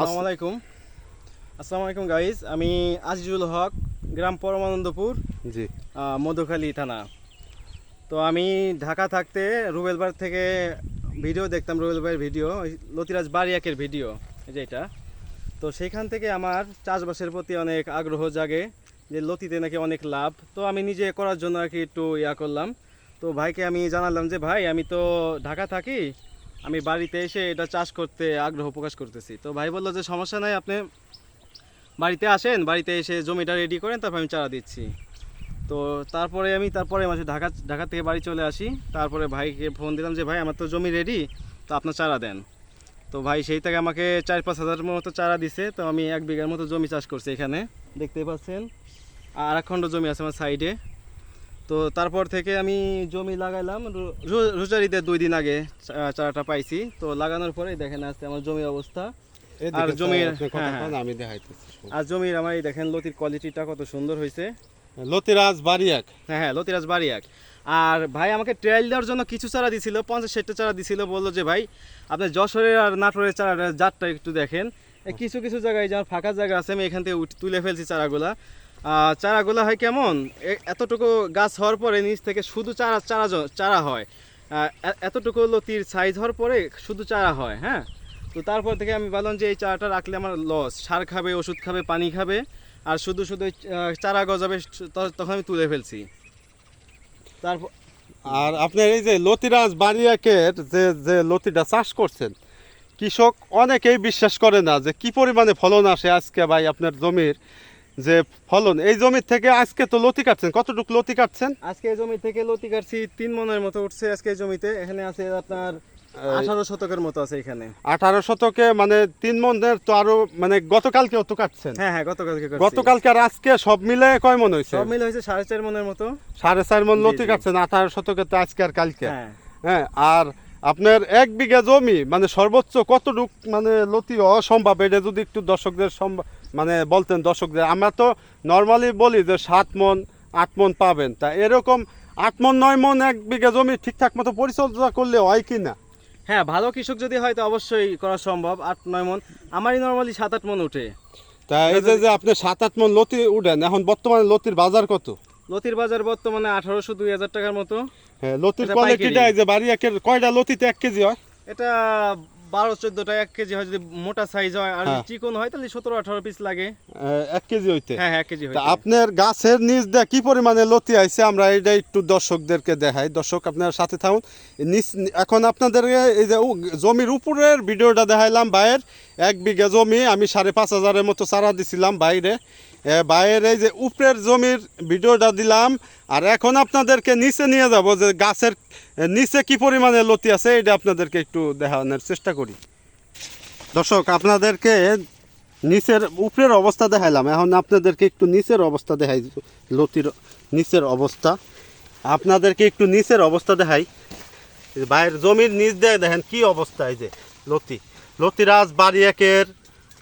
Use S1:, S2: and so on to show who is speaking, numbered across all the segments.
S1: আসসালামু আলাইকুম। আসসালামু আলাইকুম গাইজ আমি আজিজুল হক গ্রাম পরমানন্দপুর
S2: জি।
S1: মধুখালী থানা। তো আমি ঢাকা থাকতে রুবেলবার থেকে ভিডিও দেখতাম রুবেল ভাইয়ের ভিডিও লতিরাজ বারিয়াকের ভিডিও এই যে এটা। তো সেইখান থেকে আমার চাষবাসের প্রতি অনেক আগ্রহ জাগে যে লতিতে নাকি অনেক লাভ। তো আমি নিজে করার জন্য আর কি একটু ইয়া করলাম। তো ভাইকে আমি জানালাম যে ভাই আমি তো ঢাকা থাকি আমি বাড়িতে এসে এটা চাষ করতে আগ্রহ প্রকাশ করতেছি। তো ভাই বলল যে সমস্যা নাই, আপনি বাড়িতে আসেন, বাড়িতে এসে জমিটা রেডি করেন, তারপর আমি চারা দিচ্ছি। তো তারপরে আমি তারপরে মাসে ঢাকা ঢাকা থেকে বাড়ি চলে আসি। তারপরে ভাইকে ফোন দিলাম যে, ভাই, আমার তো জমি রেডি তো আপনার চারা দেন। তো ভাই সেই থেকে আমাকে চার পাঁচ হাজার মতো চারা দিছে। তো আমি এক বিঘার মতো জমি চাষ করছি এখানে, দেখতে পাচ্ছেন। আর এক খণ্ড জমি আছে আমার সাইডে তো তারপর থেকে আমি জমি লাগাইলাম। রোজারিতে দুই দিন আগে চারাটা পাইছি। তো লাগানোর পরে দেখেন আজকে আমার জমির অবস্থা। আর জমির- হ্যাঁ,
S2: কন, আমি দেখাইতেছি
S1: আর জমির আমার এই দেখেন লতির কোয়ালিটিটা কত সুন্দর হয়েছে
S2: লতিরাজ বাড়িয়াক।
S1: হ্যাঁ হ্যাঁ লতিরাজ বাড়িয়াক। আর ভাই আমাকে ট্রায়াল দেওয়ার জন্য কিছু চারা দিছিল পঞ্চাশ ষাটটা চারা দিছিল বলল যে ভাই আপনি যশোরের আর নাটোরের চারাটা জাতটা একটু দেখেন। কিছু কিছু জায়গায় যেমন ফাঁকা জায়গা আছে আমি এখান থেকে তুলে ফেলছি চারাগুলা। চারাগুলা হয় কেমন? এতটুকু গাছ হওয়ার পরে নিচ থেকে শুধু চারা চারা চারা হয়। এতটুকু লতির সাইজ হওয়ার পরে শুধু চারা হয় হ্যাঁ? তো তারপর থেকে আমি বললাম যে এই চারাটা রাখলে আমার লস সার খাবে, ওষুধ খাবে, পানি খাবে, আর শুধু শুধু চারা গজাবে তখন আমি তুলে ফেলছি। তারপর
S2: আর আপনার এই যে লতিরাজ বাড়িয়াকের যে যে লতিটা চাষ করছেন, কৃষক অনেকেই বিশ্বাস করে না যে কি পরিমাণে ফলন আসে আজকে ভাই আপনার জমির। যে ফলন এই জমির থেকে আজকে তো লতি কাটছেন কতটুকু লতি কাটছেন?
S1: আজকে এই জমি থেকে লতি কাটছি তিন মনের মতো উঠছে আজকে এই জমিতে এখানে আছে আপনার আঠারো শতকের মতো আছে এখানে।
S2: আঠারো শতকে মানে তিন মনের তো আরও মানে গতকালকেও তো কাটছেন?
S1: হ্যাঁ হ্যাঁ গতকালকে
S2: গতকালকে আর আজকে সব মিলে কয় মন হয়েছে
S1: সব মিলে হয়েছে সাড়ে চার মনের মতো।
S2: সাড়ে চার মন লতি কাটছেন আঠারো শতকে তো আজকে আর কালকে।
S1: হ্যাঁ।
S2: হ্যাঁ আর আপনার এক বিঘা জমি মানে সর্বোচ্চ কতটুক মানে লতি অসম্ভব এটা যদি একটু দর্শকদের সম্ভব মানে বলতেন দর্শকদের আমরা তো নর্মালি বলি যে সাত মন আট মন পাবেন। তা এরকম আট মন নয় মন এক বিঘা জমি ঠিকঠাক মতো পরিচর্যা করলে হয় কি না?
S1: হ্যাঁ ভালো কৃষক যদি হয় তো অবশ্যই করা সম্ভব আট নয় মন। আমারই নর্মালি সাত আট মন উঠে
S2: তা এই যে আপনি সাত আট মন লতি উঠেন এখন বর্তমানে লতির বাজার কত?
S1: লতির বাজার বর্তমানে আঠারোশো দুই হাজার টাকার মতো।
S2: হ্যাঁ লতির কোয়ালিটিটা এই যে বাড়ি একের কয়টা লতিতে এক কেজি হয়?
S1: এটা বারো চোদ্দটা এক কেজি হয় যদি মোটা সাইজ হয় আর
S2: হ্যাঁ।
S1: চিকন হয় তাহলে সতেরো আঠারো পিস লাগে।
S2: এক কেজি হইতে?
S1: হ্যাঁ হ্যাঁ এক কেজি
S2: আপনার গাছের নিচ দিয়ে কি পরিমাণে লতি আইছে? আমরা এটা একটু দর্শকদেরকে দেখাই। দর্শক আপনার সাথে থাকুন। নিচ এখন আপনাদের এই যে জমির উপরের ভিডিওটা দেখাইলাম বাইরের। এক বিঘা জমি আমি সাড়ে পাঁচ হাজারের মতো চারা দিছিলাম বাইরে। বাইরের এই যে উপরের জমির ভিডিওটা দিলাম, আর এখন আপনাদেরকে নিচে নিয়ে যাব যে গাছের নিচে কি পরিমাণে লতি আছে এটা আপনাদেরকে একটু দেখানোর চেষ্টা করি। দর্শক, আপনাদেরকে নিচের, উপরের অবস্থা দেখাইলাম, এখন আপনাদেরকে একটু নিচের অবস্থা দেখাই, লতির নিচের অবস্থা। আপনাদেরকে একটু নিচের অবস্থা দেখাই বাইরের জমির নিচ দিয়ে দেখেন কি অবস্থা, এই যে লতি। লতিরাজ বাড়ি একের,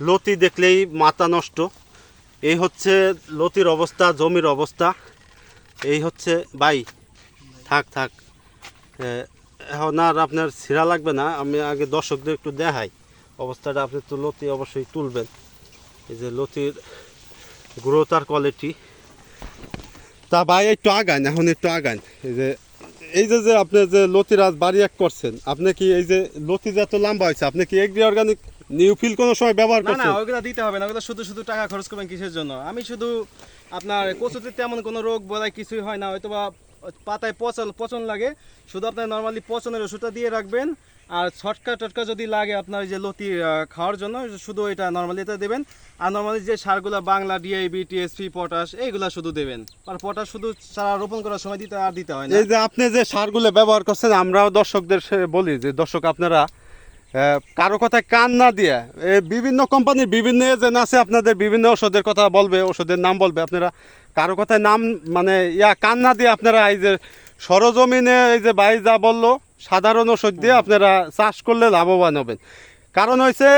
S2: লতি দেখলেই মাথা নষ্ট। এই হচ্ছে লতির অবস্থা, জমির অবস্থা। এই হচ্ছে বাই থাক থাক। এখন আর আপনার ছিঁড়া লাগবে না, আমি আগে দর্শকদের একটু দেখাই। অবস্থাটা আপনি তো লতি অবশ্যই তুলবেন। এই যে লতির গ্রোথ কোয়ালিটি তা ভাই, একটু আগান, এখন একটু আগান। এই যে এই যে যে আপনি যে লতিরাজ বাড়ি এক করছেন, আপনি কি এই যে লতি যে এত লম্বা হয়েছে, আপনি কি এগ্রি অর্গানিক নিউফিল কোনো সময় ব্যবহার
S1: না না
S2: করছেন
S1: দিতে হবে না ওগুলো শুধু শুধু টাকা খরচ করবেন কিসের জন্য? আমি শুধু আপনার কচুতে তেমন কোনো রোগ বলাই কিছুই হয় না হয়তো বা পাতায় পচন পচন লাগে। শুধু আপনার নর্মালি পচনের ওষুধটা দিয়ে রাখবেন আর ছটকা টটকা যদি লাগে আপনার যে লতি খাওয়ার জন্য শুধু এটা নর্মালি এটা দেবেন। আর নর্মালি যে সারগুলো বাংলা ডিআইবি টিএসপি পটাশ এইগুলা শুধু দেবেন। আর পটাশ শুধু চারা রোপণ করার সময় দিতে আর দিতে হয় না।
S2: এই যে আপনি যে সারগুলো ব্যবহার করছেন আমরাও দর্শকদের বলি যে দর্শক আপনারা কারও কথায় কান না দিয়ে বিভিন্ন কোম্পানির বিভিন্ন এজেন্ট আছে, আপনাদের বিভিন্ন ওষুধের কথা বলবে ওষুধের নাম বলবে, আপনারা কারও কথায় নাম মানে ইয়া, কান না দিয়ে আপনারা এই যে সরজমিনে এই যে ভাই যা বলল, সাধারণ ওষুধ দিয়ে আপনারা চাষ করলে লাভবান হবেন। কারণ হয়েছে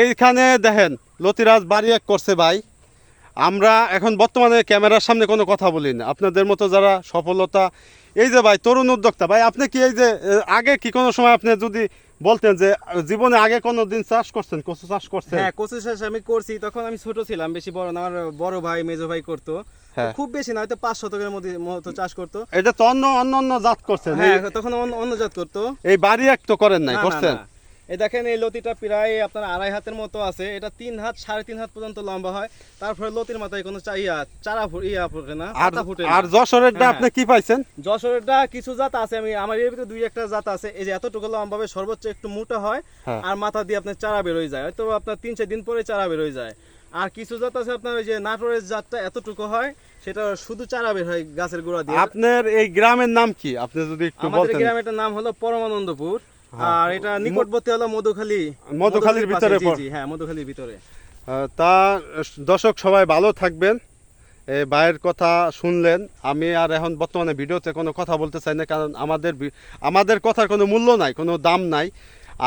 S2: এইখানে দেখেন, লতিরাজ বাড়ি এক করছে ভাই। আমরা এখন বর্তমানে ক্যামেরার সামনে কোনো কথা বলি না। আপনাদের মতো যারা সফলতা এই যে ভাই তরুণ উদ্যোক্তা ভাই আপনি কি এই যে আগে কি কোনো সময় আপনি যদি বলতেন যে জীবনে আগে কোনো দিন চাষ করছেন কচু চাষ করছেন?
S1: হ্যাঁ কচু চাষ আমি করছি। তখন আমি ছোট ছিলাম বেশি বড় না আমার বড় ভাই মেজো ভাই করতো।
S2: হ্যাঁ।
S1: খুব বেশি না হয়তো পাঁচ শতকের মধ্যে মতো চাষ করতো।
S2: এটা তো অন্য অন্য অন্য জাত করছেন
S1: হ্যাঁ তখন অন্য অন্য জাত করতো।
S2: এই বাড়ি এক তো করেন নাই করছেন।
S1: এই দেখেন এই লতিটা প্রায় আপনার আড়াই হাতের মতো আছে। এটা তিন হাত সাড়ে তিন হাত পর্যন্ত লম্বা হয়। তারপরে লতির মাথায় কোনো চা- ইয়া চারা ইয়া ফুটে না পাতা ফুটে
S2: আর যশোরেরটা
S1: হ্যাঁ।
S2: আপনি কি পাইছেন?
S1: যশোরেরটা কিছু জাত আছে আমি আমার এর ভিতরে দুই একটা জাত আছে। এই যে এতটুকু লম্বা হবে সর্বোচ্চ একটু মোটা হয়
S2: হ্যাঁ।
S1: আর মাথা দিয়ে আপনার চারা বেরোয় যায়। হয়তো আপনার তিন চার দিন পরে চারা বেরোয় যায়। আর কিছু জাত আছে আপনার ওই যে নাটোরের জাতটা এতটুকু হয় সেটা শুধু চারা বের হয় গাছের গোড়া দিয়ে।
S2: আপনার এই গ্রামের নাম কি? আপনি যদি একটু
S1: আমাদের গ্রামের নাম হলো পরমানন্দপুর।
S2: হ্যাঁ।
S1: আর এটা নিকটবর্তী হলো মধুখালী।
S2: মধুখালীর ভিতরে
S1: হ্যাঁ মধুখালীর ভিতরে।
S2: তা দর্শক সবাই ভালো থাকবেন। এই ভাইয়ের কথা শুনলেন। আমি আর এখন বর্তমানে ভিডিওতে কোনো কথা বলতে চাই না কারণ আমাদের আমাদের কথার কোনো মূল্য নাই কোনো দাম নাই।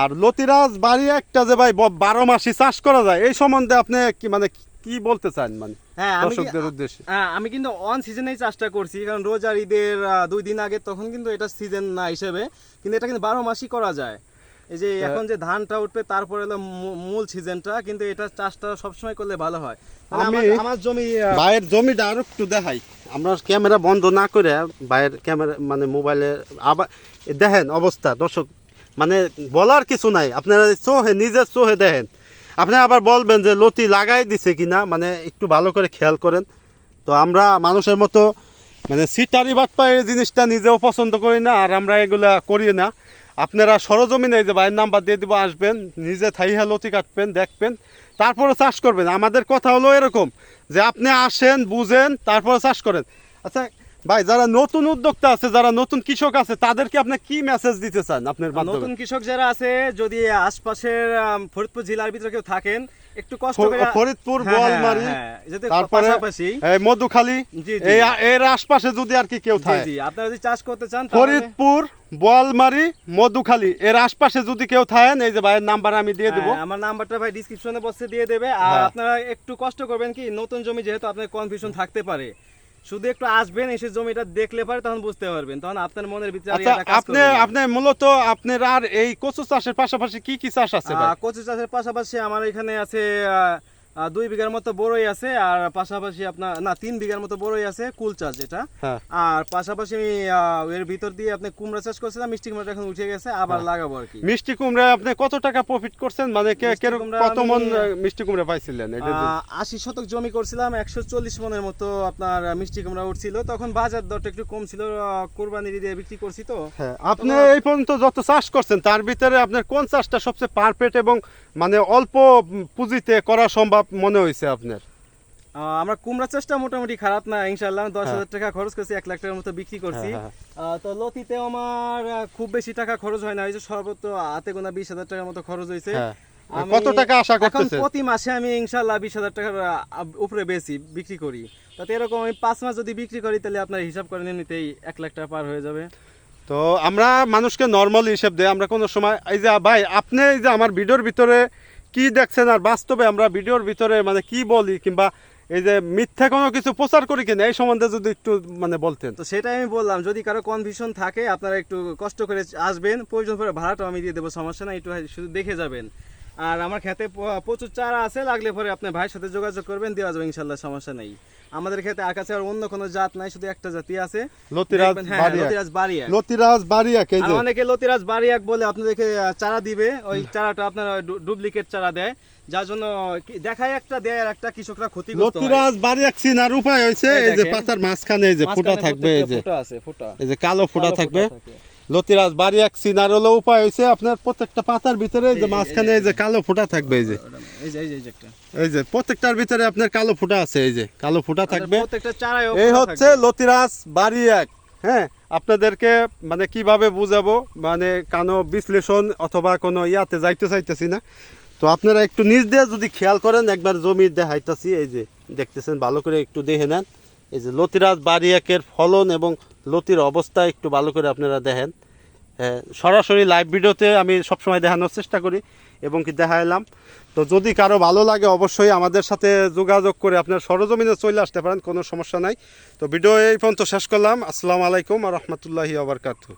S2: আর লতিরাজ বাড়ি একটা যে ভাই বারো মাসি চাষ করা যায় এই সম্বন্ধে আপনি কি মানে কি বলতে চান মানে
S1: হ্যাঁ
S2: দর্শকদের উদ্দেশ্যে?
S1: হ্যাঁ আমি কিন্তু অন সিজনেই চাষটা করছি কারণ ঈদের দুই দিন আগে তখন কিন্তু এটা সিজন না হিসেবে কিন্তু এটা কিন্তু বারো মাসই করা যায়। এই যে এখন যে ধানটা উঠবে তারপরে হলো মূল সিজনটা কিন্তু এটা চাষটা সবসময় করলে ভালো হয়।
S2: আমি-
S1: আমার- জমি
S2: ভাইয়ের জমিটা আরও একটু দেখাই। আমরা ক্যামেরা বন্ধ না করে ভাইয়ের ক্যামেরা মানে মোবাইলে আবার দেখেন অবস্থা দর্শক। মানে বলার কিছু নাই। আপনারা চোহে নিজের চোহে দেখেন। আপনি আবার বলবেন যে লতি লাগাই দিছে কিনা? মানে একটু ভালো করে খেয়াল করেন। তো আমরা মানুষের মতো মানে সিটারি বাটপা এই জিনিসটা নিজেও পছন্দ করি না, আর আমরা এগুলা করি না। আপনারা সরজমিনে যে ভাইয়ের নাম্বার দিয়ে দিব, আসবেন, নিজে থাইহা লতি কাটবেন, দেখবেন, তারপরে চাষ করবেন। আমাদের কথা হলো এরকম, যে আপনি আসেন, বুঝেন, তারপরে চাষ করেন। আচ্ছা ভাই যারা নতুন উদ্যোক্তা আছে যারা নতুন কৃষক আছে তাদেরকে আপনি কি মেসেজ দিতে চান আপনার
S1: নতুন কৃষক যারা আছে যদি আশপাশের ফরিদপুর জেলার ভিতরে কেউ থাকেন একটু কষ্ট করে
S2: ফরিদপুর
S1: হ্যাঁ, হ্যাঁ,
S2: বোয়ালমারি
S1: হ্যাঁ,
S2: তারপরে মধুখালী এর আশপাশে যদি আর কি কেউ থাকে।
S1: আপনারা যদি চাষ করতে চান
S2: ফরিদপুর বোয়ালমারি মধুখালী এর আশপাশে যদি কেউ থাকেন এই যে ভাইয়ের নাম্বার আমি দিয়ে দেবো।
S1: আমার নাম্বারটা ভাই ডিসক্রিপশনে বক্সে দিয়ে দেবে। আর। আপনারা একটু কষ্ট করবেন কি নতুন জমি যেহেতু আপনার কনফিউশন থাকতে পারে। শুধু একটু আসবেন এসে জমিটা দেখলে পারে তখন বুঝতে পারবেন। তখন আপনার মনের ভিতরে
S2: আচ্ছা আপনি আপনি মূলত আপনার আর এই কচু চাষের পাশাপাশি কি কি চাষ আছে
S1: কচু চাষের পাশাপাশি আমার এখানে আছে দুই বিঘার মতো বড়ই আছে আর পাশাপাশি আপনার না তিন বিঘার মতো বড়ই আছে কুল চাষ যেটা।
S2: হ্যাঁ।
S1: আর পাশাপাশি আমি এর ভিতর দিয়ে আপনি কুমড়া চাষ করছিলাম মিষ্টি কুমড়াটা এখন উঠে গেছে আবার
S2: হ্যাঁ।
S1: লাগাবো আর কি।
S2: মিষ্টি কুমড়া আপনি কত টাকা প্রফিট করছেন? মানে
S1: কুমড়া
S2: কত মন মিষ্টি কুমড়া পাইছিলেন?
S1: আশি শতক জমি করছিলাম একশো চল্লিশ মনের মতো আপনার মিষ্টি কুমড়া উঠছিল। তখন বাজার দরটা একটু কম ছিল কোরবানি দিয়ে বিক্রি করছি তো।
S2: হ্যাঁ আপনি এই পর্যন্ত যত চাষ করছেন তার ভিতরে আপনার কোন চাষটা সবচেয়ে পারফেক্ট এবং মানে অল্প পুঁজিতে করা সম্ভব মনে হয়েছে আপনার?
S1: আমরা কুমড়া চাষটা মোটামুটি খারাপ না ইনশাল্লাহ দশ
S2: হ্যাঁ।
S1: হাজার টাকা খরচ করছি এক লাখ টাকার মতো বিক্রি করছি।
S2: হ্যাঁ,
S1: তো লতিতে আমার খুব বেশি টাকা খরচ হয় না। ওই যে সর্বোচ্চ হাতে গোনা বিশ হাজার টাকার মতো খরচ হয়েছে
S2: হ্যাঁ। কত টাকা আশা করতেছেন?
S1: প্রতি মাসে আমি ইনশাল্লাহ বিশ হাজার টাকার উপরে বেশি বিক্রি করি। তাতে এরকম আমি পাঁচ মাস যদি বিক্রি করি তাহলে আপনার হিসাব করে এমনিতেই এক লাখ টাকা পার হয়ে যাবে।
S2: তো আমরা মানুষকে নর্মাল হিসেব দেই। আমরা কোনো সময় এই যে ভাই আপনি এই যে আমার ভিডিওর ভিতরে কি দেখছেন আর বাস্তবে আমরা ভিডিওর ভিতরে মানে কি বলি কিংবা এই যে মিথ্যা কোনো কিছু প্রচার করি কিনা, এই সম্বন্ধে যদি একটু মানে বলতেন।
S1: তো সেটাই আমি বললাম, যদি কারও কনভিশন থাকে, আপনারা একটু কষ্ট করে আসবেন, প্রয়োজন পরে ভাড়াটা আমি দিয়ে দেবো, সমস্যা না একটু শুধু দেখে যাবেন। আর আমার খেতে প্রচুর চারা আছে, লাগলে পরে আপনার ভাইয়ের সাথে যোগাযোগ করবেন, দেওয়া যাবে, ইনশাল্লাহ, সমস্যা নেই। আমাদের আর কাছে আর অন্য কোনো জাত নাই শুধু একটা জাতি আছে।
S2: লতিরাজ
S1: হ্যাঁ, লতিরাজ
S2: লতিরাজ যে।
S1: অনেকে লতিরাজ বাড়িয়াক বলে আপনাদেরকে চারা দিবে ওই চারাটা আপনার ডুপ্লিকেট চারা দেয় যার জন্য দেখায় একটা দেয় আর একটা কৃষকরা হয়।
S2: লতিরাজ চিনার উপায় হয়েছে
S1: এই
S2: এই যে পাতার মাঝখানে এই যে ফুটা থাকবে এই যে।
S1: ফুটা আছে ফুটা।
S2: এই যে কালো ফুটা থাকবে। লতিরাজ বাড়িয়া চিনার হলো উপায় হয়েছে আপনার প্রত্যেকটা পাতার ভিতরে যে মাঝখানে এই যে কালো ফুটা থাকবে এই যে।
S1: এই যে
S2: প্রত্যেকটার ভিতরে আপনার কালো ফুটা আছে এই যে কালো ফুটা থাকবে। এই হচ্ছে লতিরাজ বাড়ি এক হ্যাঁ? আপনাদেরকে মানে কীভাবে বুঝাবো? মানে কানো বিশ্লেষণ অথবা কোনো ইয়াতে যাইতে চাইতেছি না। তো আপনারা একটু নিজ দিয়ে যদি খেয়াল করেন একবার জমি দেখাইতেছি এই যে দেখতেছেন ভালো করে একটু দেখে নেন। এই যে লতিরাজ বাড়ি একের ফলন এবং লতির অবস্থা একটু ভালো করে আপনারা দেখেন। সরাসরি লাইভ ভিডিওতে আমি সবসময় দেখানোর চেষ্টা করি এবং কি দেখাইলাম। তো যদি কারও ভালো লাগে অবশ্যই আমাদের সাথে যোগাযোগ করে আপনার সরজমিনে চলে আসতে পারেন, কোনো সমস্যা নাই। তো ভিডিও এই পর্যন্ত শেষ করলাম। আসসালামু আলাইকুম আর রহমতুল্লাহি আবরকাতু